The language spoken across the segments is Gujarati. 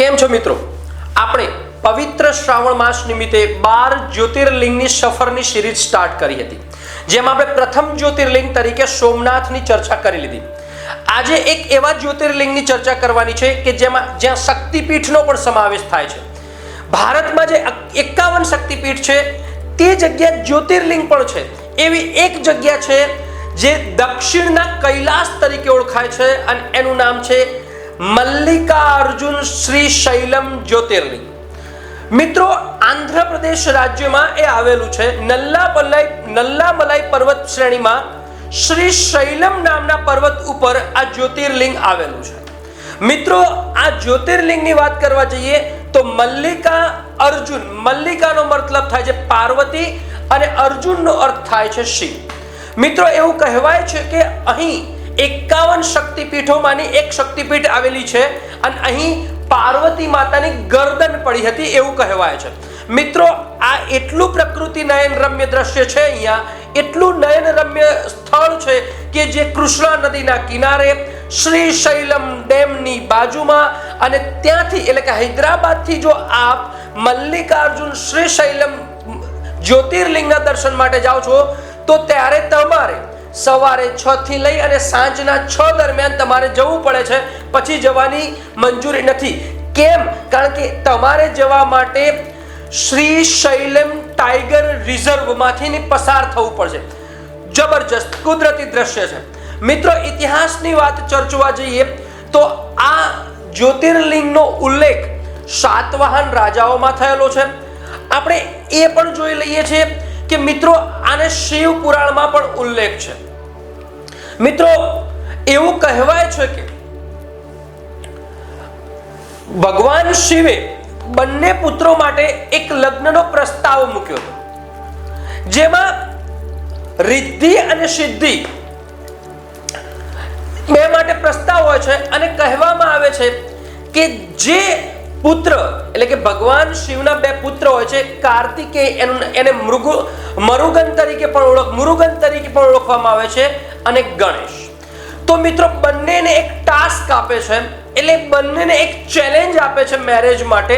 કેમ છો મિત્રો? આપણે પવિત્ર શ્રાવણ માસ નિમિત્તે બાર જ્યોતિર્લિંગની સફરની સિરીઝ સ્ટાર્ટ કરી હતી, જેમાં આપણે પ્રથમ જ્યોતિર્લિંગ તરીકે સોમનાથની ચર્ચા કરી લીધી. આજે એક એવા જ્યોતિર્લિંગની ચર્ચા કરવાની છે કે જેમાં જ્યાં શક્તિપીઠનો પણ સમાવેશ થાય છે. ભારતમાં જે એકાવન શક્તિપીઠ છે, તે જગ્યા જ્યોતિર્લિંગ પણ છે. એવી એક જગ્યા છે જે દક્ષિણના કૈલાસ તરીકે ઓળખાય છે અને એનું નામ છે મલ્લિકાર્જુન શ્રી શૈલમ જ્યોતિર્લિંગ. મિત્રો, આંધ્રપ્રદેશ રાજ્યમાં એ આવેલું છે નલ્લામલાઈ નલ્લામલાઈ પર્વત શ્રેણીમાં શ્રી શૈલમ નામના પર્વત ઉપર આ જ્યોતિર્લિંગ આવેલું છે. મિત્રો, આ જ્યોતિર્લિંગની વાત કરવા જઈએ તો મલ્લિકા અર્જુન, મલ્લિકાનો મતલબ થાય છે પાર્વતી અને અર્જુનનો અર્થ થાય છે શિવ. મિત્રો, એવું કહેવાય છે કે અહીં એકાવન શક્તિપીઠોમાંની એક શક્તિપીઠ આવેલી છે અને અહીં પાર્વતી માતાની ગરદન પડી હતી એવું કહેવાય છે. મિત્રો, આ એટલું પ્રકૃતિ નયન રમ્ય દ્રશ્ય છે અહીંયા, એટલું નયન રમ્ય સ્થળ છે કે જે કૃષ્ણા નદીના કિનારે શ્રી શૈલમ ડેમની બાજુમાં અને ત્યાંથી એટલે કે હૈદરાબાદથી જો આપ મલ્લિકાર્જુન શ્રી શૈલમ જ્યોતિર્લિંગના દર્શન માટે જાઓ છો, તો ત્યારે તમારે સવારે છ થી લઈ અને સાંજના છ દરમિયાન તમારે જવું પડે છે. પછી જવાની મંજૂરી નથી. કેમ? કારણ કે તમારે જવા માટે શ્રી શૈલમ ટાઈગર રિઝર્વમાંથી પસાર થવું પડશે. જબરજસ્ત, કુદરતી દ્રશ્ય છે. મિત્રો, ઇતિહાસની વાત ચર્ચવા જઈએ તો આ જ્યોતિર્લિંગનો ઉલ્લેખ સાતવાહન રાજાઓમાં થયેલો છે. આપણે એ પણ જોઈ લઈએ છીએ કે મિત્રો, આને શિવ પુરાણમાં પણ ઉલ્લેખ છે. મિત્રો, એવું કહેવાય છે કે ભગવાન શિવે બંને પુત્રો માટે એક લગ્નનો પ્રસ્તાવ મૂક્યો હતો. જેમાં રિદ્ધિ અને સિદ્ધિ બે માટે પ્રસ્તાવ હોય છે અને કહેવામાં આવે છે કે જે પુત્ર એટલે કે ભગવાન શિવના બે પુત્ર હોય છે કાર્તિકેય એને મૃગુ મરુગન તરીકે પણ ઓળખ મુરુગન તરીકે પણ ઓળખવામાં આવે છે અને ગણેશ. તો મિત્રો, બંનેને એક ટાસ્ક આપે છે, એટલે બંનેને એક ચેલેન્જ આપે છે મેરેજ માટે.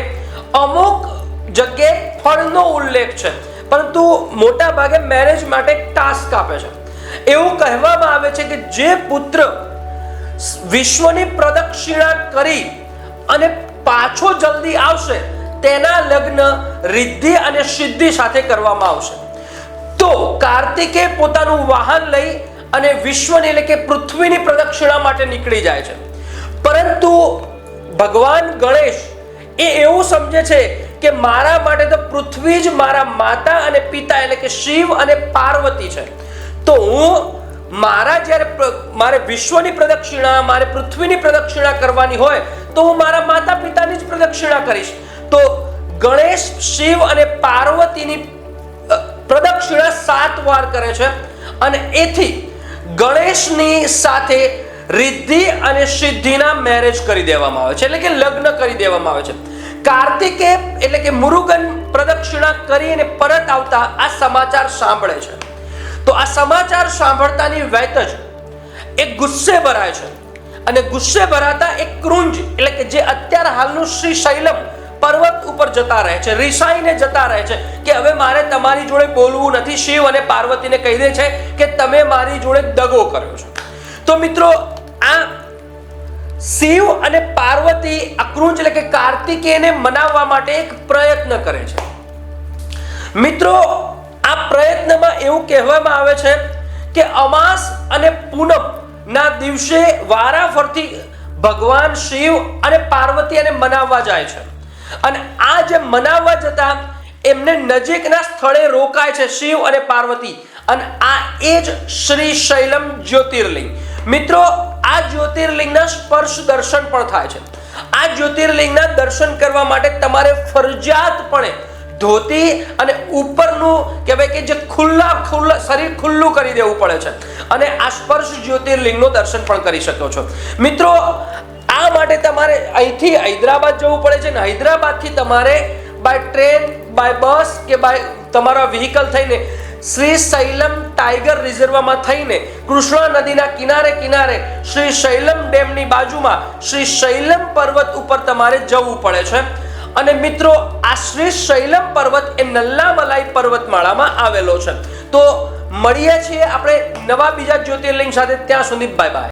અમુક જગ્યાએ ફળનો ઉલ્લેખ છે, પરંતુ મોટા ભાગે મેરેજ માટે એક ટાસ્ક આપે છે. એવું કહેવામાં આવે છે કે જે પુત્ર વિશ્વની પ્રદક્ષિણા કરી અને પાછો જલ્દી આવશે, તેના લગ્ન રિદ્ધિ અને સિદ્ધિ સાથે કરવામાં આવશે. તો કાર્તિકે પોતાનું વાહન લઈ અને વિશ્વની એટલે કે પૃથ્વીની પ્રદક્ષિણા માટે નીકળી જાય છે. પરંતુ ભગવાન ગણેશ એ એવું સમજે છે કે મારા માટે તો પૃથ્વી જ મારા માતા અને પિતા એટલે કે શિવ અને પાર્વતી છે. તો હું મારા જ્યારે મારે વિશ્વની પ્રદક્ષિણા, મારે પૃથ્વીની પ્રદક્ષિણા કરવાની હોય, તો હું મારા માતા પિતાની જ પ્રદક્ષિણા કરીશ. તો ગણેશ, શિવ અને પાર્વતીની પ્રદક્ષિણા સાત વાર કરે છે. અને એથી ગણેશની સાથે રિદ્ધિ અને સિદ્ધિના મેરેજ કરી દેવામાં આવે છે. એટલે કે લગ્ન કરી દેવામાં આવે છે. કાર્તિકે, એટલે કે મુરુગન પ્રદક્ષિણા કરીને પરત આવતા આ સમાચાર સાંભળે છે. તો આ સમાચાર સાંભળતાની વેત જ એ ગુસ્સે ભરાય છે. અને ગુસ્સે ભરાતા એક કૃંજ, એટલે કે જે અત્યારે હાલનું શ્રી શૈલમ પર્વત ઉપર જતા રહે છે, રિસાઈને જતા રહે છે કે હવે મારે તમારી જોડે બોલવું નથી, શિવ અને પાર્વતીને કહી દે છે કે તમે મારી જોડે દગો કર્યો છે. તો મિત્રો, આ શિવ અને પાર્વતી આ કૃંજ, એટલે કે કાર્તિકેયને મનાવવા માટે એક પ્રયત્ન કરે છે. મિત્રો પ્રયત્નમાં એવું કહેવામાં આવે છે કે અમાસ અને પૂનમ ના દિવસે વારાફરતી ભગવાન શિવ અને પાર્વતી એને મનાવવા જાય છે. અને આ જે મનાવવા જતા એમને નજીકના સ્થળે રોકાય છે શિવ અને પાર્વતી. અને આ એ જ શ્રી શૈલમ જ્યોતિર્લિંગ. મિત્રો, આ જ્યોતિર્લિંગના સ્પર્શ દર્શન પણ થાય છે. આ જ્યોતિર્લિંગના દર્શન કરવા માટે તમારે ફરજિયાતપણે ધોતી અને ઉપરનું કહેવાય કે જે ખુલ્લા ખુલ્લા શરીર ખુલ્લું કરી દેવું પડે છે. અને આ સ્પર્શ જ્યોતિર્લિંગનું દર્શન પણ કરી શકો છો. મિત્રો, આ માટે તમારે અહીંથી હૈદરાબાદ જવું પડે છે ને હૈદરાબાદથી તમારે બાય ટ્રેન બાય બસ કે બાય તમારા વ્હીકલ થઈને શ્રી શૈલમ ટાઈગર રિઝર્વમાં થઈને કૃષ્ણા નદીના કિનારે કિનારે શ્રી શૈલમ ડેમની બાજુમાં શ્રી શૈલમ પર્વત ઉપર તમારે જવું પડે છે. અને મિત્રો, આ શ્રી શૈલમ પર્વત એ નલ્લામલાઈ પર્વતમાળામાં આવેલો છે. તો મળીએ છીએ આપણે નવા બીજા જ્યોતિર્લિંગ સાથે. ત્યાં સુધી બાય બાય